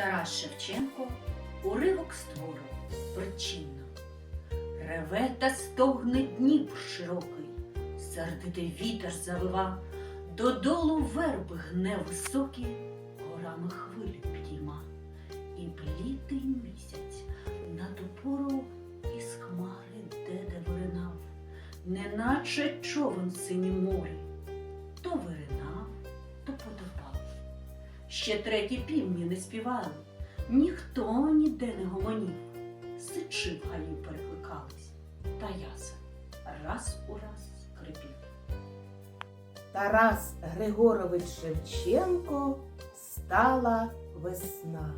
Тарас Шевченко уривок з твору причинно. Реве та стогне Дніпр широкий, сердитий вітер завива, додолу верби гне високі, горами хвилі підійма, і блідий місяць на ту із хмари деде виринав, неначе човен в синім морі, Ще треті півні не співали, ніхто ніде не гомонів. Сичи в галі перекликались, та ясен раз у раз скрипів. Тарас Григорович Шевченко стала весна.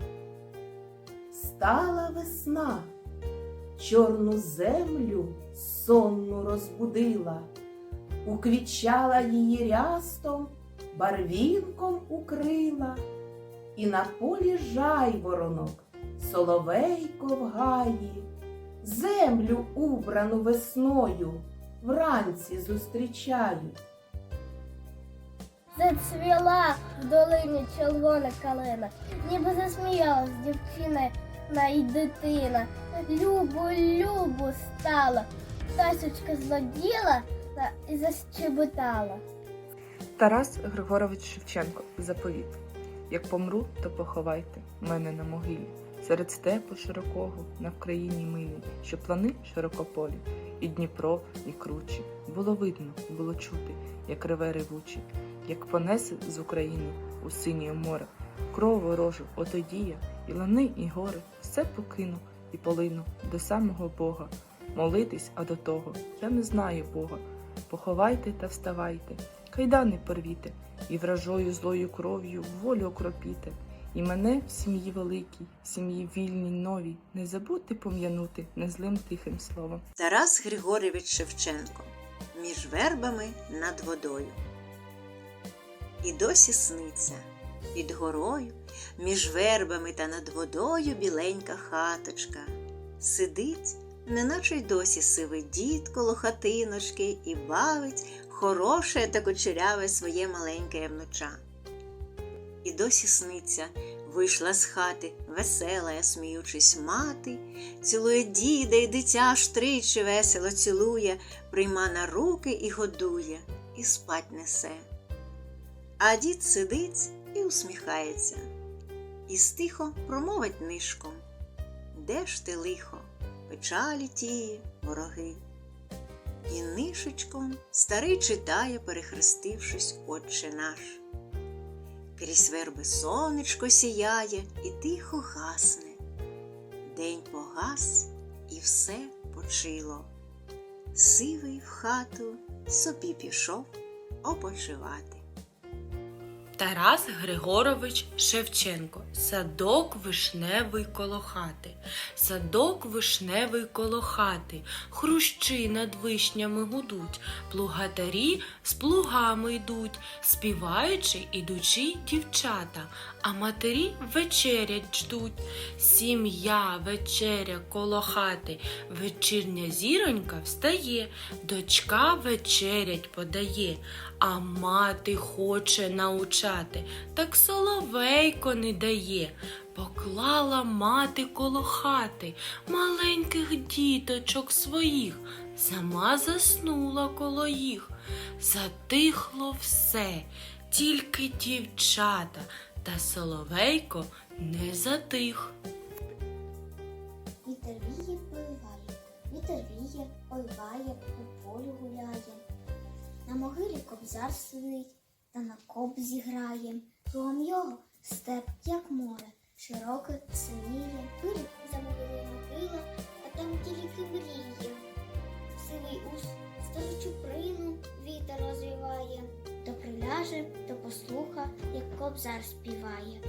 Стала весна, чорну землю сонну розбудила, уквічала її рястом, барвінком укрила, і на полі жайворонок, соловейко в гаї, землю убрану весною вранці зустрічають. Зацвіла в долині червона калина, ніби засміялась дівчина на й дитина. Любо, любо стала, птасочка злоділа і защебетала. Тарас Григорович Шевченко заповіт. Як помру, то поховайте мене на могилі, серед степу широкого на Вкраїні милі, що плани широкополі, і Дніпро, і кручі. Було видно, було чути, як реве ревучі, як понесе з України у синє море, кров ворожу, отоді я, і лани, і гори, все покину і полину до самого Бога. Молитись, а до того я не знаю Бога. Поховайте та вставайте, кайдани порвіте, і вражою злою кров'ю волю окропіте. І мене в сім'ї великій, в сім'ї вільній новій, не забудьте пом'янути незлим тихим словом. Тарас Григорович Шевченко між вербами над водою. І досі сниться під горою, між вербами та над водою біленька хаточка. Сидить, неначе й досі сивий дід коло хатиночки і бавить хороше та кучеряве своє маленьке внуча. І досі сниться, вийшла з хати, весела, сміючись мати, цілує діда і дитя штричі весело цілує, прийма на руки і годує, і спать несе. А дід сидить і усміхається, і стихо промовить нишком. Де ж ти лихо, печалі тії, вороги? І нишечком старий читає, перехрестившись, Отче наш. Крізь верби сонечко сіяє і тихо гасне. День погас і все почило. Сивий в хату собі пішов опочивати. Тарас Григорович Шевченко. Садок вишневий коло хати. Садок вишневий коло хати. Хрущі над вишнями гудуть. Плугатарі з плугами йдуть, співаючи, ідучи дівчата, а матері вечерять ждуть. Сім'я вечеря коло хати. Вечірня зіронька встає, дочка вечерять подає, а мати хоче научати, так соловейко не дає. Поклала мати коло хати маленьких діточок своїх, сама заснула коло їх. Затихло все, тільки дівчата, та соловейко не затих. Вітер віє, поливає, вітер віє, ойває, по полю гуляє. На могилі кобзар сидить, та на коп зіграє, Кругом його степ, як море, широке синіє. Пилі замовили могила, а там тільки мріє. Сивий ус стару чуприну вітер розвіває. То приляже, то послуха, як кобзар співає.